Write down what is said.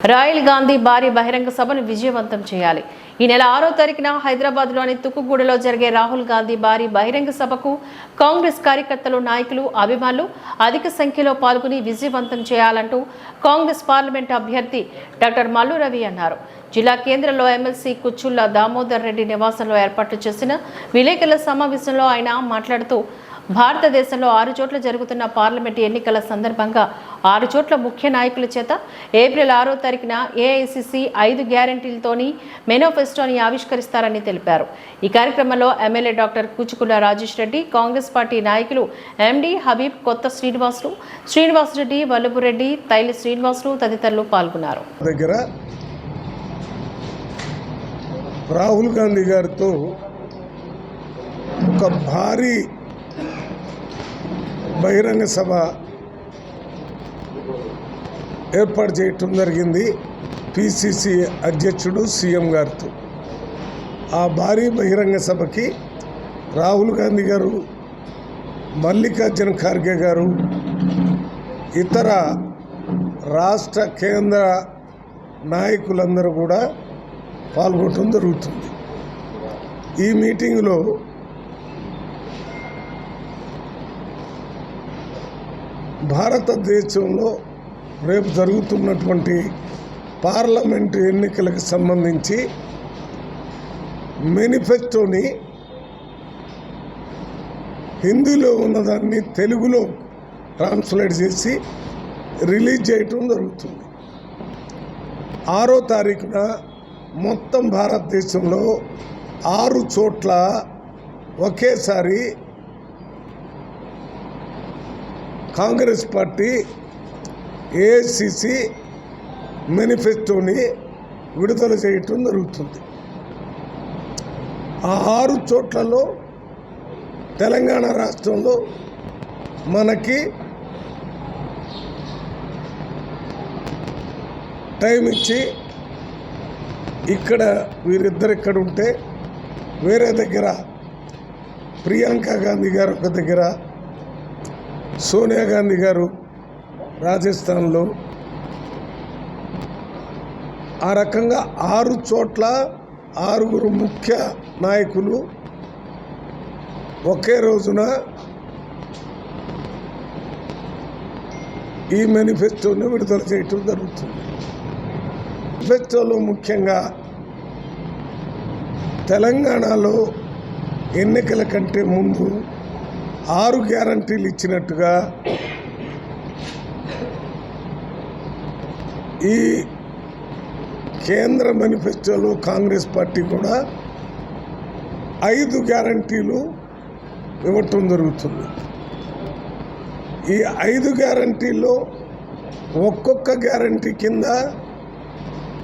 Royal Gandhi భారీ బహిరంగ సభను విజయవంతం చేయాలి. ఈ నెల ఆరో తారీఖున హైదరాబాద్లోని తుక్కుగూడలో జరిగే రాహుల్ గాంధీ భారీ బహిరంగ సభకు కాంగ్రెస్ కార్యకర్తలు నాయకులు అభిమానులు అధిక సంఖ్యలో పాల్గొని విజయవంతం చేయాలంటూ కాంగ్రెస్ పార్లమెంట్ అభ్యర్థి డాక్టర్ మల్లు రవి అన్నారు. జిల్లా కేంద్రంలో ఎమ్మెల్సీ కుచ్చుల్లా దామోదర్ రెడ్డి నివాసంలో ఏర్పాటు చేసిన విలేకరుల సమావేశంలో ఆయన మాట్లాడుతూ భారతదేశంలో ఆరు చోట్ల జరుగుతున్న పార్లమెంటు ఎన్నికల సందర్భంగా ఆరు చోట్ల ముఖ్య నాయకుల చేత ఏప్రిల్ ఆరో తారీఖున ఏఐసిసి ఐదు గ్యారంటీలతోని మేనిఫెస్టోని ఆవిష్కరిస్తారని తెలిపారు. ఈ కార్యక్రమంలో MLA doctor Kuchukulla Rajesh Reddy Congress party నాయకులు ఎండి హబీబ్ కొత్త శ్రీనివాసులు రెడ్డి వల్లభురెడ్డి తైలి శ్రీనివాసులు తదితరులు పాల్గొన్నారు. దగ్గర రాహుల్ గాంధీ గారితో ఒక భారీ బహిరంగ సభ ఏర్పాటు చేయటం జరిగింది. పిసిసి అధ్యక్షుడు సీఎం గారితో. ఆ భారీ బహిరంగ సభకి రాహుల్ గాంధీ గారు మల్లికార్జున ఖార్గే గారు ఇతర రాష్ట్ర కేంద్ర నాయకులందరూ కూడా పాల్గొనడం జరుగుతుంది. ఈ మీటింగ్లో భారతదేశంలో రేపు జరుగుతున్నటువంటి పార్లమెంటు ఎన్నికలకు సంబంధించి మేనిఫెస్టోని హిందీలో ఉన్నదాన్ని తెలుగులో ట్రాన్స్లేట్ చేసి రిలీజ్ చేయటం జరుగుతుంది. ఆరో తారీఖున మొత్తం భారతదేశంలో ఆరు చోట్ల ఒకేసారి కాంగ్రెస్ పార్టీ ఏఐసిసి మేనిఫెస్టోని విడుదల చేయటం జరుగుతుంది. ఆ ఆరు చోట్లలో తెలంగాణ రాష్ట్రంలో మనకి టైం ఇచ్చి ఇక్కడ వీరిద్దరు ఇక్కడ ఉంటే వేరే దగ్గర ప్రియాంక గాంధీ గారు ఒక దగ్గర సోనియా గాంధీ గారు రాజస్థాన్లో ఆ రకంగా ఆరు చోట్ల ఆరుగురు ముఖ్య నాయకులు ఒకే రోజున ఈ మేనిఫెస్టోని విడుదల చేయటం జరుగుతుంది. మేనిఫెస్టోలో ముఖ్యంగా తెలంగాణలో ఎన్నికల కంటే ముందు ఆరు గ్యారంటీలు ఇచ్చినట్టుగా ఈ కేంద్ర మేనిఫెస్టోలో కాంగ్రెస్ పార్టీ కూడా ఐదు గ్యారంటీలు ఇవ్వటం జరుగుతుంది. ఈ ఐదు గ్యారంటీల్లో ఒక్కొక్క గ్యారంటీ కింద